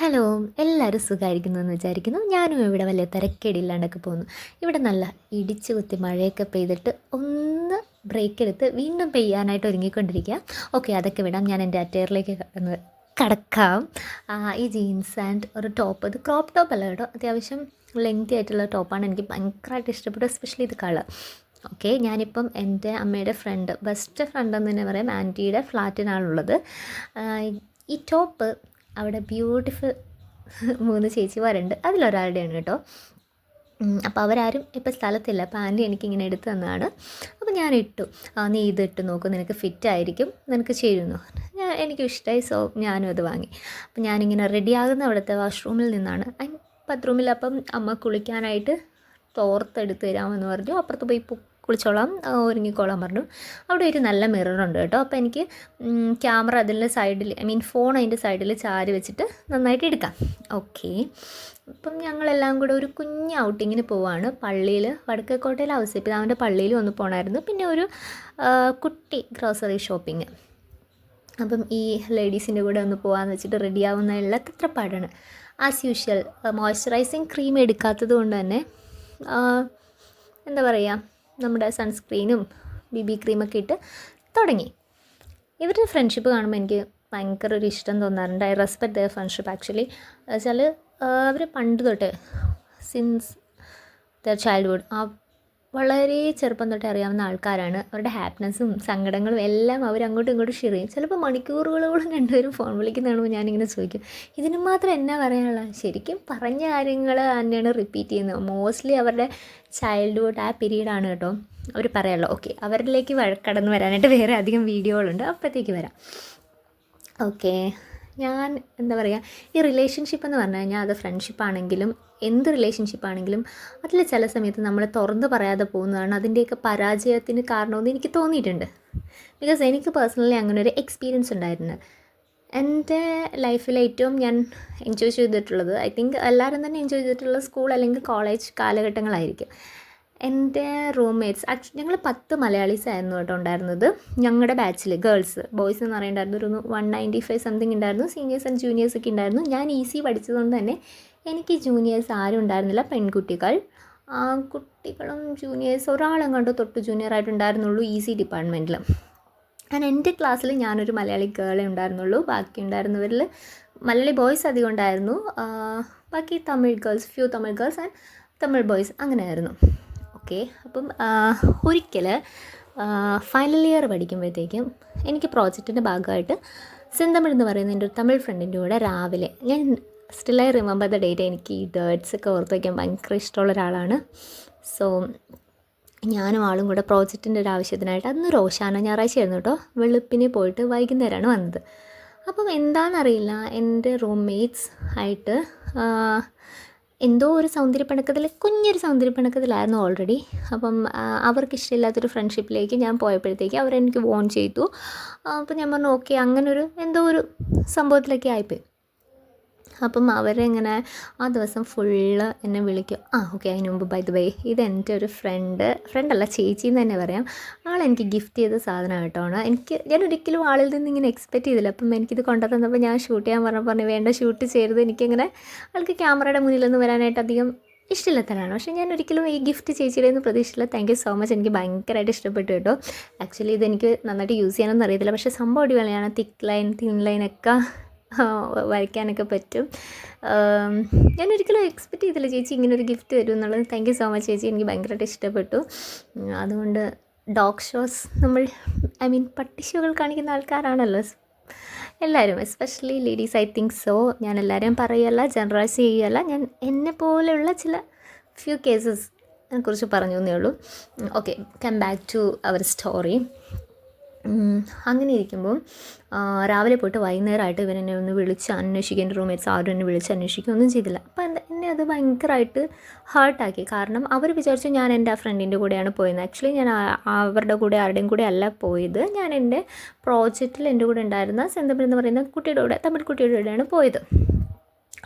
Hello എല്ലാവരും സുഖമായിരിക്കുന്നു എന്ന് വിചാരിക്കുന്നു. ഞാനും ഇവിടെ വലിയ തിരക്കേടില്ലാണ്ടൊക്കെ പോകുന്നു. ഇവിടെ നല്ല ഇടിച്ചു കുത്തി മഴയൊക്കെ പെയ്തിട്ട് ഒന്ന് ബ്രേക്ക് എടുത്ത് വീണ്ടും പെയ്യാനായിട്ട് ഒരുങ്ങിക്കൊണ്ടിരിക്കുക. ഓക്കെ അതൊക്കെ വിടാം. ഞാൻ എന്റെ അറ്റയറിലേക്ക് കടക്കാം. ഈ ജീൻസ് ആൻഡ് ഒരു ടോപ്പ്. ഇത് ക്രോപ്പ് ടോപ്പ് അല്ല കേട്ടോ. അത്യാവശ്യം ലെങ്തി ആയിട്ടുള്ള ടോപ്പാണ്. എനിക്ക് ഭയങ്കരമായിട്ട് ഇഷ്ടപ്പെട്ടു എസ്പെഷ്യലി ഇത് കളർ ഓക്കെ ഞാനിപ്പം എന്റെ അമ്മയുടെ ഫ്രണ്ട് ബെസ്റ്റ് ഫ്രണ്ട് എന്ന് തന്നെ പറയാം. ആന്റിയുടെ ഫ്ലാറ്റിനാണുള്ളത് ഈ ടോപ്പ് അവിടെ ബ്യൂട്ടിഫുൾ മൂന്ന് ചേച്ചിമാരുണ്ട് അതിലൊരാളുടെയാണ് കേട്ടോ. അപ്പോൾ അവരാരും ഇപ്പോൾ സ്ഥലത്തില്ല. ആന്റി എനിക്കിങ്ങനെ എടുത്ത് തന്നതാണ്. അപ്പോൾ ഞാൻ ഇട്ടു. ആ നീ ഇത് നോക്കും. നിനക്ക് ഫിറ്റ് ആയിരിക്കും. നിനക്ക് ചേരുന്നു. ഞാൻ എനിക്ക് ഇഷ്ടമായി സോ ഞാനും അത് വാങ്ങി. അപ്പോൾ ഞാനിങ്ങനെ റെഡിയാകുന്ന അവിടുത്തെ വാഷ്റൂമിൽ നിന്നാണ്. ബാത്റൂമിൽ അപ്പം അമ്മ കുളിക്കാനായിട്ട് തോർത്തെടുത്ത് തരാമെന്ന് പറഞ്ഞു. അപ്പുറത്ത് പോയി കുളിച്ചോളാം. ഒരുങ്ങിക്കോളാം പറഞ്ഞു. അവിടെ ഒരു നല്ല മിററുണ്ട് കേട്ടോ. അപ്പോൾ എനിക്ക് ക്യാമറ അതിന്റെ സൈഡിൽ ഐ മീൻ ഫോൺ അതിന്റെ സൈഡിൽ ചാരി വെച്ചിട്ട് നന്നായിട്ട് എടുക്കാം. ഓക്കെ അപ്പം ഞങ്ങളെല്ലാം കൂടെ ഒരു കുഞ്ഞ് ഔട്ടിങ്ങിന് പോവാണ്. പള്ളിയിൽ വടക്കേക്കോട്ടയിൽ ഔസേപ്പിതാവിന്റെ പള്ളിയിൽ ഒന്ന് പോകണമായിരുന്നു പിന്നെ ഒരു കുട്ടി ഗ്രോസറി ഷോപ്പിംഗ് അപ്പം ഈ ലേഡീസിന്റെ കൂടെ ഒന്ന് പോകാമെന്ന് വെച്ചിട്ട് റെഡി ആവുന്നതിലുള്ള തത്രപ്പാടാണ് ആസ് യൂഷ്വൽ മോയ്സ്ചറൈസിങ് ക്രീം എടുക്കാത്തത് കൊണ്ട് തന്നെ എന്താ പറയുക നമ്മുടെ സൺസ്ക്രീനും ബി ബി ക്രീമൊക്കെ ഇട്ട് തുടങ്ങി. ഇവരുടെ ഫ്രണ്ട്ഷിപ്പ് കാണുമ്പോൾ എനിക്ക് ഭയങ്കര ഒരു ഇഷ്ടം തോന്നാറുണ്ട്. I respect the friendship actually വെച്ചാൽ അവർ പണ്ട് തൊട്ട് സിൻസ് ദ ചൈൽഡ്ഹുഡ് ആ വളരെ ചെറുപ്പം തൊട്ടേ അറിയാവുന്ന ആൾക്കാരാണ്. അവരുടെ ഹാപ്പിനെസ്സും സങ്കടങ്ങളും എല്ലാം അവർ അങ്ങോട്ടും ഇങ്ങോട്ടും ഷെയർ ചെയ്യും. ചിലപ്പോൾ മണിക്കൂറുകളോളം രണ്ടുപേരും ഫോൺ വിളിക്കുന്ന കാണുമ്പോൾ ഞാനിങ്ങനെ ചോദിക്കും. ഇതിന് മാത്രം എന്നാ പറയാനുള്ള? ശരിക്കും പറഞ്ഞ കാര്യങ്ങൾ തന്നെയാണ് റിപ്പീറ്റ് ചെയ്യുന്നത്. മോസ്റ്റ്ലി അവരുടെ ചൈൽഡ്ഹുഡ് ആ പീരീഡാണ് കേട്ടോ അവർ പറയാമല്ലോ ഓക്കെ അവരിലേക്ക് കടന്നു വരാനായിട്ട് വേറെ അധികം വീഡിയോകളുണ്ട് അപ്പോഴത്തേക്ക് വരാം. ഓക്കെ ഞാൻ എന്താ പറയുക ഈ റിലേഷൻഷിപ്പ് എന്ന് പറഞ്ഞു കഴിഞ്ഞാൽ അത് ഫ്രണ്ട്ഷിപ്പ് ആണെങ്കിലും എന്ത് റിലേഷൻഷിപ്പ് ആണെങ്കിലും അതിൽ ചില സമയത്ത് നമ്മൾ തുറന്ന് പറയാതെ പോകുന്നതാണ് അതിന്റെയൊക്കെ പരാജയത്തിന് കാരണമെന്ന് എനിക്ക് തോന്നിയിട്ടുണ്ട്. ബിക്കോസ് എനിക്ക് പേഴ്സണലി അങ്ങനെ ഒരു എക്സ്പീരിയൻസ് ഉണ്ടായിരുന്നു. എന്റെ ലൈഫിൽ ഏറ്റവും ഞാൻ എൻജോയ് ചെയ്തിട്ടുള്ളത് ഐ തിങ്ക് എല്ലാവരും തന്നെ എൻജോയ് ചെയ്തിട്ടുള്ള സ്കൂൾ അല്ലെങ്കിൽ കോളേജ് കാലഘട്ടങ്ങളായിരിക്കും. എന്റെ റൂംമേറ്റ്സ് ആക്ച്വലി ഞങ്ങൾ പത്ത് മലയാളീസ് ആയിരുന്നു കേട്ടോ ഉണ്ടായിരുന്നത്. ഞങ്ങളുടെ ബാച്ചിൽ ഗേൾസ് ബോയ്സ് എന്ന് പറയുന്നുണ്ടായിരുന്നു ഒരു വൺ നയന്റി ഫൈവ് സംതിങ് ഉണ്ടായിരുന്നു സീനിയേഴ്സ് ആൻഡ് ജൂനിയേഴ്സ് ഒക്കെ ഉണ്ടായിരുന്നു. ഞാൻ ഈസി പഠിച്ചതുകൊണ്ട് തന്നെ എനിക്ക് ജൂനിയേഴ്സ് ആരും ഉണ്ടായിരുന്നില്ല പെൺകുട്ടികൾ. കുട്ടികളും ജൂനിയേഴ്സ് ഒരാളെങ്ങാണ്ട് തൊട്ട് ജൂനിയർ ആയിട്ടുണ്ടായിരുന്നുള്ളൂ ഈസി ഡിപ്പാർട്ട്മെന്റിൽ ഞാൻ എന്റെ ക്ലാസ്സിൽ ഞാനൊരു മലയാളി ഗേളേ ഉണ്ടായിരുന്നുള്ളൂ. ബാക്കി ഉണ്ടായിരുന്നവരിൽ മലയാളി ബോയ്സ് അധികം ഉണ്ടായിരുന്നു. ബാക്കി Tamil girls few Tamil girls and Tamil boys അങ്ങനെയായിരുന്നു. ഓക്കെ. അപ്പം ഒരിക്കൽ ഫൈനൽ ഇയർ പഠിക്കുമ്പോഴത്തേക്കും എനിക്ക് പ്രോജക്റ്റിന്റെ ഭാഗമായിട്ട് സിന്തമിഴ് എന്ന് പറയുന്ന എന്റെ ഒരു തമിഴ് ഫ്രണ്ടിന്റെ കൂടെ രാവിലെ ഞാൻ still I remember the date എനിക്ക് ഈ ഡേർട്സ് ഒക്കെ ഓർത്ത് വയ്ക്കാൻ ഭയങ്കര ഇഷ്ടമുള്ള ഒരാളാണ്. സോ ഞാനും ആളും കൂടെ പ്രോജക്റ്റിന്റെ ഒരു ആവശ്യത്തിനായിട്ട് അന്ന് റോഷാന ഞായറാഴ്ചയായിരുന്നു കേട്ടോ. വെളുപ്പിനെ പോയിട്ട് വൈകുന്നേരമാണ് വന്നത്. അപ്പം എന്താണെന്നറിയില്ല എന്റെ റൂംമേറ്റ്സ് ആയിട്ട് എന്തോ ഒരു സൗന്ദര്യപ്പണക്കത്തിൽ കുഞ്ഞൊരു സൗന്ദര്യപ്പണക്കത്തിലായിരുന്നു ഓൾറെഡി അപ്പം അവർക്ക് ഇഷ്ടമില്ലാത്തൊരു ഫ്രണ്ട്ഷിപ്പിലേക്ക് ഞാൻ പോയപ്പോഴത്തേക്ക് അവരെനിക്ക് വോൺ ചെയ്തു. അപ്പം ഞാൻ പറഞ്ഞു ഓക്കെ അങ്ങനൊരു എന്തോ ഒരു സംഭവത്തിലൊക്കെ ആയിപ്പോയി. അപ്പം അവരെങ്ങനെ ആ ദിവസം ഫുള്ള് എന്നെ വിളിക്കും. ആ ഓക്കെ അതിന് മുമ്പ് ബൈ ദ ബൈ ഇത് എന്റെ ഒരു ഫ്രണ്ട് ഫ്രണ്ടല്ല ചേച്ചി എന്ന് തന്നെ പറയാം. ആൾ എനിക്ക് ഗിഫ്റ്റ് ചെയ്ത സാധനം കേട്ടോണ് എനിക്ക് ഞാൻ ഒരിക്കലും ആളിൽ നിന്ന് ഇങ്ങനെ എക്സ്പെക്റ്റ് ചെയ്തില്ല. അപ്പം എനിക്കിത് കൊണ്ടുതന്നപ്പോൾ ഞാൻ ഷൂട്ട് ചെയ്യാൻ പറഞ്ഞപ്പോൾ പറഞ്ഞു വേണ്ട ഷൂട്ട് ചെയ്തത് എനിക്കിങ്ങനെ ആൾക്ക് ക്യാമറയുടെ മുന്നിലൊന്നും വരാനായിട്ട് അധികം ഇഷ്ടമില്ലാത്തതാണ് പക്ഷേ ഞാൻ ഒരിക്കലും ഈ ഗിഫ്റ്റ് ചേച്ചിയുടെ ഒന്നും പ്രതീക്ഷിച്ചില്ല. താങ്ക് യു സോ മച്ച് എനിക്ക് ഭയങ്കരമായിട്ട് ഇഷ്ടപ്പെട്ടു കേട്ടോ. ആക്ച്വലി ഇതെനിക്ക് നന്നായിട്ട് യൂസ് ചെയ്യാനൊന്നും അറിയത്തില്ല. പക്ഷേ സംഭവം അടിപൊളിയാണ്. തിക്ക് ലൈൻ തിൻ ലൈനൊക്കെ വരയ്ക്കാനൊക്കെ പറ്റും. ഞാൻ ഒരിക്കലും എക്സ്പെക്റ്റ് ചെയ്തില്ല. ചേച്ചി ഇങ്ങനെ ഒരു ഗിഫ്റ്റ് തരും എന്നുള്ളത്. താങ്ക് യു സോ മച്ച് ചേച്ചി. എനിക്ക് ഭയങ്കരമായിട്ട് ഇഷ്ടപ്പെട്ടു. അതുകൊണ്ട് ഡോഗ് ഷോസ് നമ്മൾ ഐ മീൻ പട്ടി ഷോകൾ കാണിക്കുന്ന ആൾക്കാരാണല്ലോ. എല്ലാവരും especially ladies I think so ഞാൻ എല്ലാവരെയും പറയുകയല്ല ജനറലൈസ് ചെയ്യുകയല്ല ഞാൻ എന്നെ പോലെയുള്ള ചില ഫ്യൂ കേസസ് കുറിച്ച് പറഞ്ഞു എന്നേ ഉള്ളൂ okay come back to our story അങ്ങനെ ഇരിക്കുമ്പോൾ രാവിലെ പോയിട്ട് വൈകുന്നേരമായിട്ട് ഇവൻ എന്നെ ഒന്ന് വിളിച്ച് അന്വേഷിക്കും എന്റെ റൂംമേറ്റ്സ് ആരും എന്നെ വിളിച്ച് അന്വേഷിക്കുക ഒന്നും ചെയ്തില്ല. അപ്പോൾ എന്നെ എന്നെ അത് ഭയങ്കരമായിട്ട് ഹേർട്ടാക്കി കാരണം അവർ വിചാരിച്ചു ഞാൻ എന്റെ ആ ഫ്രണ്ടിന്റെ കൂടെയാണ് പോയത് ആക്ച്വലി ഞാൻ അവരുടെ കൂടെ ആരുടെയും കൂടെ അല്ല പോയത്. ഞാൻ എന്റെ പ്രോജക്റ്റിൽ എന്റെ കൂടെ ഉണ്ടായിരുന്ന സെന്തമിൽ എന്ന് പറയുന്ന കുട്ടിയുടെ കൂടെ തമിഴ് കുട്ടിയുടെ കൂടെയാണ് പോയത്.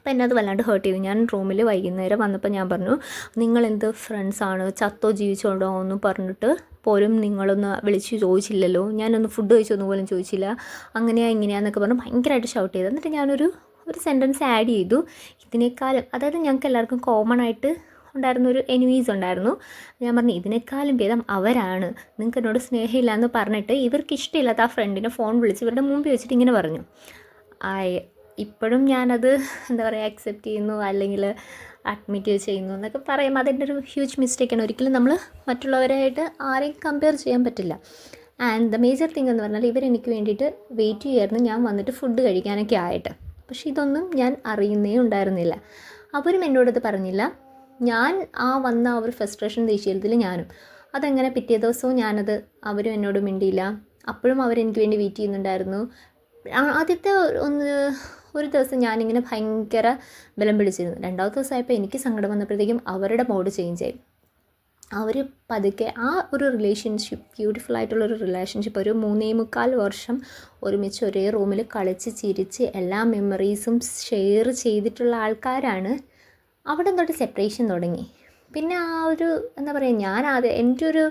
അപ്പോൾ എന്നെ അത് വല്ലാണ്ട് ഹേർട്ട് ചെയ്തു. ഞാൻ റൂമിൽ വൈകുന്നേരം വന്നപ്പോൾ ഞാൻ പറഞ്ഞു നിങ്ങൾ എന്ത് ഫ്രണ്ട്സാണ് ചത്തോ ജീവിച്ചോണ്ടോ? എന്ന് പറഞ്ഞിട്ട് പോലും നിങ്ങളൊന്ന് വിളിച്ച് ചോദിച്ചില്ലല്ലോ. ഞാനൊന്ന് ഫുഡ് കഴിച്ചൊന്നും പോലും ചോദിച്ചില്ല. അങ്ങനെയാ ഇങ്ങനെയാന്നൊക്കെ പറഞ്ഞ് ഭയങ്കരമായിട്ട് ഷൗട്ട് ചെയ്തു. എന്നിട്ട് ഞാനൊരു ഒരു സെന്റൻസ് ആഡ് ചെയ്തു. ഇതിനേക്കാളും അതായത് ഞങ്ങൾക്ക് എല്ലാവർക്കും കോമൺ ആയിട്ട് ഉണ്ടായിരുന്ന ഒരു എനിമീസ് ഉണ്ടായിരുന്നു. ഞാൻ പറഞ്ഞു ഇതിനേക്കാളും ഭേദം അവരാണ്. നിങ്ങൾക്ക് എന്നോട് സ്നേഹമില്ല എന്ന് പറഞ്ഞിട്ട് ഇവർക്ക് ഇഷ്ടമില്ലാത്ത ആ ഫ്രണ്ടിനെ ഫോൺ വിളിച്ച് ഇവരുടെ മുമ്പിൽ വെച്ചിട്ട് ഇങ്ങനെ പറഞ്ഞു. ആയ് ഇപ്പോഴും ഞാനത് എന്താ പറയുക അക്സെപ്റ്റ് ചെയ്യുന്നു അല്ലെങ്കിൽ അഡ്മിറ്റ് ചെയ്യുന്നു എന്നൊക്കെ പറയുമ്പോൾ അതെന്റെ ഒരു ഹ്യൂജ് മിസ്റ്റേക്കാണ് ഒരിക്കലും നമ്മൾ മറ്റുള്ളവരായിട്ട് ആരെയും കമ്പയർ ചെയ്യാൻ പറ്റില്ല. ആൻഡ് ദ മേജർ തിങ് എന്ന് പറഞ്ഞാൽ ഇവരെനിക്ക് വേണ്ടിയിട്ട് വെയിറ്റ് ചെയ്യായിരുന്നു. ഞാൻ വന്നിട്ട് ഫുഡ് കഴിക്കാനൊക്കെ ആയിട്ട്. പക്ഷെ ഇതൊന്നും ഞാൻ അറിയുന്നേ ഉണ്ടായിരുന്നില്ല. അവരും എന്നോടത് പറഞ്ഞില്ല. ഞാൻ ആ വന്ന ആ ഒരു ഫ്രസ്ട്രേഷൻ ദേഷ്യത്തിൽ ഞാനും. അതെങ്ങനെ പിറ്റേ ദിവസവും ഞാനത് അവരും എന്നോട് മിണ്ടിയില്ല. അപ്പോഴും അവരെനിക്ക് വേണ്ടി വെയിറ്റ് ചെയ്യുന്നുണ്ടായിരുന്നു. ആദ്യത്തെ ഒന്ന് ഒരു ദിവസം ഞാനിങ്ങനെ ഭയങ്കര ബലം പിടിച്ചിരുന്നു. രണ്ടാമത്തെ ദിവസമായപ്പോൾ എനിക്ക് സങ്കടം വന്നപ്പോഴത്തേക്കും അവരുടെ മോഡ് ചേഞ്ച് ആയി. അവർ പതുക്കെ ആ ഒരു റിലേഷൻഷിപ്പ് ബ്യൂട്ടിഫുൾ ആയിട്ടുള്ളൊരു റിലേഷൻഷിപ്പ് ഒരു മൂന്നേ മുക്കാൽ വർഷം ഒരുമിച്ച് ഒരേ റൂമിൽ കളിച്ച് ചിരിച്ച് എല്ലാ മെമ്മറീസും ഷെയർ ചെയ്തിട്ടുള്ള ആൾക്കാരാണ്. അവിടെ തൊട്ട് സെപ്പറേഷൻ തുടങ്ങി. പിന്നെ ആ ഒരു എന്താ പറയുക ഞാൻ ആദ്യം എന്റെ ഒരു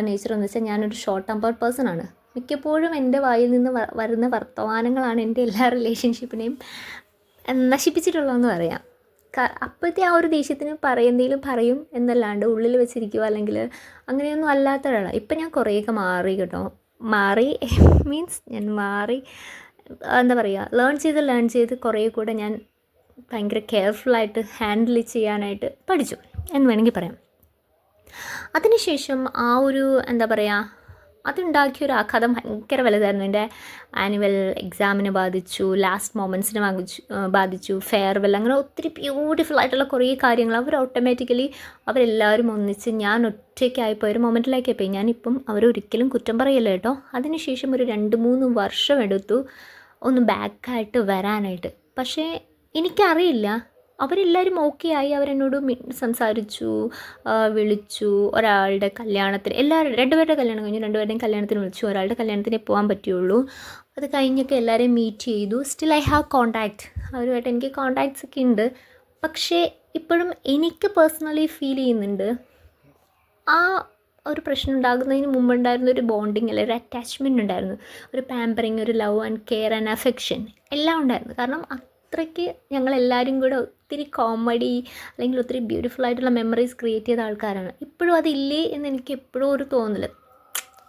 നേച്ചർ എന്ന് വെച്ചാൽ ഞാനൊരു ഷോർട്ട് ടെമ്പേർഡ് പേഴ്സൺ ആണ്. മിക്കപ്പോഴും എന്റെ വായിൽ നിന്ന് വരുന്ന വർത്തമാനങ്ങളാണ് എന്റെ എല്ലാ റിലേഷൻഷിപ്പിനെയും നശിപ്പിച്ചിട്ടുള്ളതെന്ന് പറയാം. അപ്പോഴത്തെ ആ ഒരു ദേഷ്യത്തിന് എന്തെങ്കിലും പറയും എന്നല്ലാണ്ട് ഉള്ളിൽ വെച്ചിരിക്കുക അല്ലെങ്കിൽ അങ്ങനെയൊന്നും അല്ലാത്ത ഒരാളാണ് ഇപ്പം ഞാൻ കുറേയൊക്കെ മാറി കേട്ടോ. മാറി മീൻസ് ഞാൻ മാറി എന്താ പറയുക ലേൺ ചെയ്ത് ലേൺ ചെയ്ത് കുറേ കൂടെ ഞാൻ ഭയങ്കര കെയർഫുള്ളായിട്ട് ഹാൻഡിൽ ചെയ്യാനായിട്ട് പഠിച്ചു എന്ന് വേണമെങ്കിൽ പറയാം. അതിനുശേഷം ആ ഒരു എന്താ പറയുക അതുണ്ടാക്കിയ ഒരു ആഘാതം ഭയങ്കര വലുതായിരുന്നു. എന്റെ ആനുവൽ എക്സാമിനെ ബാധിച്ചു ലാസ്റ്റ് മൊമെന്റ്സിനെ ബാധിച്ചു ബാധിച്ചു ഫെയർവെൽ അങ്ങനെ ഒത്തിരി ബ്യൂട്ടിഫുൾ ആയിട്ടുള്ള കുറേ കാര്യങ്ങൾ അവർ ഓട്ടോമാറ്റിക്കലി അവരെല്ലാവരും ഒന്നിച്ച് ഞാൻ ഒറ്റയ്ക്കായിപ്പോയി ഒരു മൊമെന്റിലേക്ക് പോയി. ഞാനിപ്പം അവരൊരിക്കലും കുറ്റം പറയല്ല കേട്ടോ. അതിനുശേഷം ഒരു രണ്ട് മൂന്ന് വർഷം എടുത്തു ഒന്ന് ബാക്കായിട്ട് വരാനായിട്ട്. പക്ഷേ എനിക്കറിയില്ല അവരെല്ലാവരും ഓക്കെ ആയി. അവരെന്നോട് സംസാരിച്ചു വിളിച്ചു. ഒരാളുടെ കല്യാണത്തിന് എല്ലാവരും രണ്ടുപേരുടെ കല്യാണം കഴിഞ്ഞു. രണ്ടുപേരുടെയും കല്യാണത്തിന് വിളിച്ചു. ഒരാളുടെ കല്യാണത്തിന് പോകാൻ പറ്റുള്ളൂ. അത് കഴിഞ്ഞൊക്കെ എല്ലാവരെയും മീറ്റ് ചെയ്തു. സ്റ്റിൽ ഐ ഹാവ് കോണ്ടാക്ട് അവരുമായിട്ട് എനിക്ക് കോണ്ടാക്ട്സ് ഒക്കെ ഉണ്ട്. പക്ഷേ ഇപ്പോഴും എനിക്ക് പേഴ്സണലി ഫീൽ ചെയ്യുന്നുണ്ട്. ആ ഒരു പ്രശ്നം ഉണ്ടാകുന്നതിന് മുമ്പുണ്ടായിരുന്ന ഒരു ബോണ്ടിങ് അല്ലെ ഒരു അറ്റാച്ച്മെന്റ് ഉണ്ടായിരുന്നു. ഒരു പാമ്പറിങ് ഒരു love and care and affection എല്ലാം ഉണ്ടായിരുന്നു. കാരണം അത്രയ്ക്ക് ഞങ്ങളെല്ലാവരും കൂടെ ഒത്തിരി കോമഡി അല്ലെങ്കിൽ ഒത്തിരി ബ്യൂട്ടിഫുൾ ആയിട്ടുള്ള മെമ്മറീസ് ക്രിയേറ്റ് ചെയ്ത ആൾക്കാരാണ്. ഇപ്പോഴും അതില്ലേ എന്ന് എനിക്ക് എപ്പോഴും ഒരു തോന്നൽ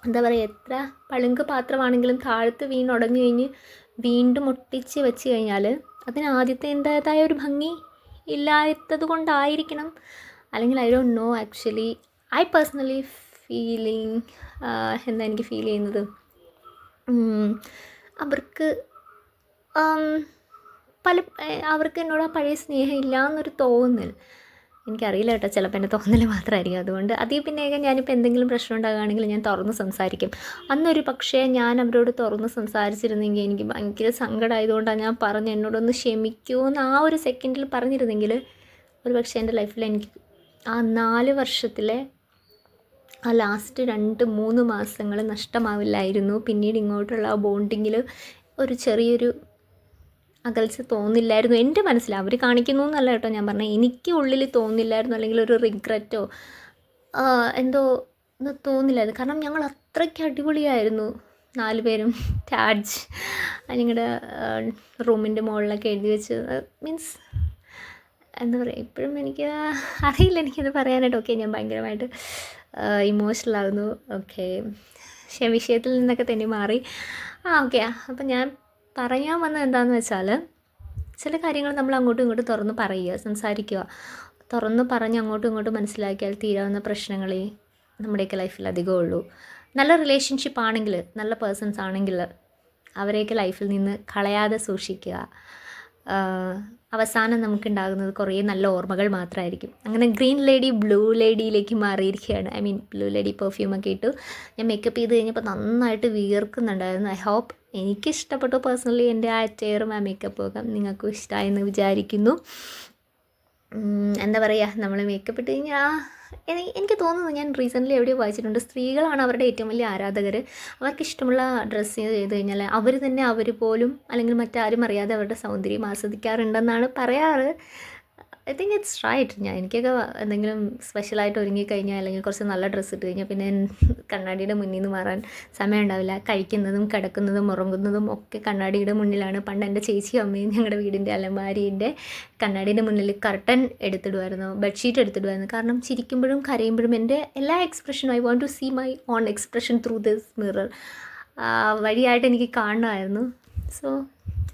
എന്താ പറയുക എത്ര പളുങ്ക് പാത്രമാണെങ്കിലും താഴത്ത് വീണുടഞ്ഞു കഴിഞ്ഞ് വീണ്ടും ഒട്ടിച്ച് വെച്ച് കഴിഞ്ഞാൽ അതിന് ആദ്യത്തെ എന്തായതായ ഒരു ഭംഗി ഇല്ലാത്തത് കൊണ്ടായിരിക്കണം. അല്ലെങ്കിൽ I don't know actually I personally feeling എന്താ എനിക്ക് ഫീൽ ചെയ്യുന്നത്? അവർക്ക് പല അവർക്ക് എന്നോട് ആ പഴയ സ്നേഹം ഇല്ല എന്നൊരു തോന്നൽ. എനിക്കറിയില്ല കേട്ടോ ചിലപ്പോൾ എന്റെ തോന്നൽ മാത്രമായിരിക്കും അതുകൊണ്ട് അതിൽ പിന്നെയൊക്കെ ഞാനിപ്പോൾ എന്തെങ്കിലും പ്രശ്നം ഉണ്ടാകുകയാണെങ്കിൽ ഞാൻ തുറന്ന് സംസാരിക്കും. അന്നൊരു പക്ഷേ ഞാൻ അവരോട് തുറന്ന് സംസാരിച്ചിരുന്നെങ്കിൽ എനിക്ക് ഭയങ്കര സങ്കടമായതുകൊണ്ടാണ് ഞാൻ പറഞ്ഞ് എന്നോടൊന്ന് ക്ഷമിക്കൂ എന്ന് ആ ഒരു സെക്കൻഡിൽ പറഞ്ഞിരുന്നെങ്കിൽ ഒരു പക്ഷേ എന്റെ ലൈഫിൽ എനിക്ക് ആ നാല് വർഷത്തിലെ ആ ലാസ്റ്റ് രണ്ട് മൂന്ന് മാസങ്ങൾ നഷ്ടമാവില്ലായിരുന്നു. പിന്നീട് ഇങ്ങോട്ടുള്ള ആ ബോണ്ടിങ്ങിൽ ഒരു ചെറിയൊരു അകൽച്ച തോന്നില്ലായിരുന്നു. എന്റെ മനസ്സിൽ അവർ കാണിക്കുന്നു എന്നല്ല കേട്ടോ ഞാൻ പറഞ്ഞത് എനിക്ക് ഉള്ളിൽ തോന്നില്ലായിരുന്നു. അല്ലെങ്കിൽ ഒരു റിഗ്രറ്റോ എന്തോ തോന്നില്ലായിരുന്നു. കാരണം ഞങ്ങൾ അത്രയ്ക്ക് അടിപൊളിയായിരുന്നു നാല് പേരും. ടാജ് ഞങ്ങളുടെ റൂമിന്റെ മുകളിലൊക്കെ എഴുതി വെച്ച് മീൻസ് എന്താ പറയുക ഇപ്പോഴും എനിക്ക് അറിയില്ല എനിക്കത് പറയാനായിട്ട്. ഓക്കെ ഞാൻ ഭയങ്കരമായിട്ട് ഇമോഷണൽ ആകുന്നു ഓക്കെ വിഷയത്തിൽ നിന്നൊക്കെ തന്നെ മാറി. ആ ഓക്കെ അപ്പം ഞാൻ പറയാൻ വന്നത് എന്താണെന്ന് വെച്ചാൽ ചില കാര്യങ്ങൾ നമ്മൾ അങ്ങോട്ടും ഇങ്ങോട്ടും തുറന്ന് പറയുക സംസാരിക്കുക. തുറന്ന് പറഞ്ഞ് അങ്ങോട്ടും ഇങ്ങോട്ടും മനസ്സിലാക്കിയാൽ തീരാവുന്ന പ്രശ്നങ്ങളെ നമ്മുടെയൊക്കെ ലൈഫിൽ അധികം ഉള്ളൂ. നല്ല റിലേഷൻഷിപ്പ് ആണെങ്കിൽ നല്ല പേഴ്സൺസ് ആണെങ്കിൽ അവരെയൊക്കെ ലൈഫിൽ നിന്ന് കളയാതെ സൂക്ഷിക്കുക. അവസാനം നമുക്കുണ്ടാകുന്നത് കുറേ നല്ല ഓർമ്മകൾ മാത്രമായിരിക്കും. അങ്ങനെ ഗ്രീൻ ലേഡി ബ്ലൂ ലേഡിയിലേക്ക് മാറിയിരിക്കുകയാണ്. ഐ മീൻ ബ്ലൂ ലേഡി പെർഫ്യൂമൊക്കെ ഇട്ടു. ഞാൻ മേക്കപ്പ് ചെയ്ത് കഴിഞ്ഞപ്പോൾ നന്നായിട്ട് വിയർക്കുന്നുണ്ടായിരുന്നു. ഐ ഹോപ്പ് എനിക്ക് ഇഷ്ടപ്പെട്ടു പേഴ്സണലി എന്റെ ആ അറ്റയറും ആ മേക്കപ്പും നിങ്ങൾക്കും ഇഷ്ടമായെന്ന് വിചാരിക്കുന്നു. എന്താ പറയുക നമ്മൾ മേക്കപ്പ് ഇട്ട് കഴിഞ്ഞാൽ എനിക്ക് തോന്നുന്നു ഞാൻ റീസെന്റ്ലി എവിടെയോ വായിച്ചിട്ടുണ്ട്. സ്ത്രീകളാണ് അവരുടെ ഏറ്റവും വലിയ ആരാധകർ അവർക്ക് ഇഷ്ടമുള്ള ഡ്രസ്സ് ചെയ്ത് കഴിഞ്ഞാൽ അവർ തന്നെ അവർ പോലും അല്ലെങ്കിൽ മറ്റാരും അറിയാതെ അവരുടെ സൗന്ദര്യം ആസ്വദിക്കാറുണ്ടെന്നാണ് പറയാറ്. ഐ തിങ്ക് ഇറ്റ്സ് റൈറ്റ് ഞാൻ എനിക്കൊക്കെ എന്തെങ്കിലും സ്പെഷ്യലായിട്ട് ഒരുങ്ങിക്കഴിഞ്ഞാൽ അല്ലെങ്കിൽ കുറച്ച് നല്ല ഡ്രസ്സ് ഇട്ട് കഴിഞ്ഞാൽ പിന്നെ കണ്ണാടിയുടെ മുന്നിൽ നിന്ന് മാറാൻ സമയം ഉണ്ടാവില്ല. കഴിക്കുന്നതും കിടക്കുന്നതും ഉറങ്ങുന്നതും ഒക്കെ കണ്ണാടിയുടെ മുന്നിലാണ്. പണ്ട് എന്റെ ചേച്ചിയും അമ്മയും ഞങ്ങളുടെ വീടിന്റെ അലമാരീന്റെ കണ്ണാടിയുടെ മുന്നിൽ കർട്ടൻ എടുത്തിടുമായിരുന്നു ബെഡ്ഷീറ്റ് എടുത്തിടുമായിരുന്നു കാരണം ചിരിക്കുമ്പോഴും കരയുമ്പോഴും എന്റെ എല്ലാ എക്സ്പ്രഷനും I want to see my own expression through this mirror വഴിയായിട്ട് എനിക്ക് കാണണമായിരുന്നു. സോ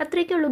അത്രയൊക്കെ ഉള്ളൂ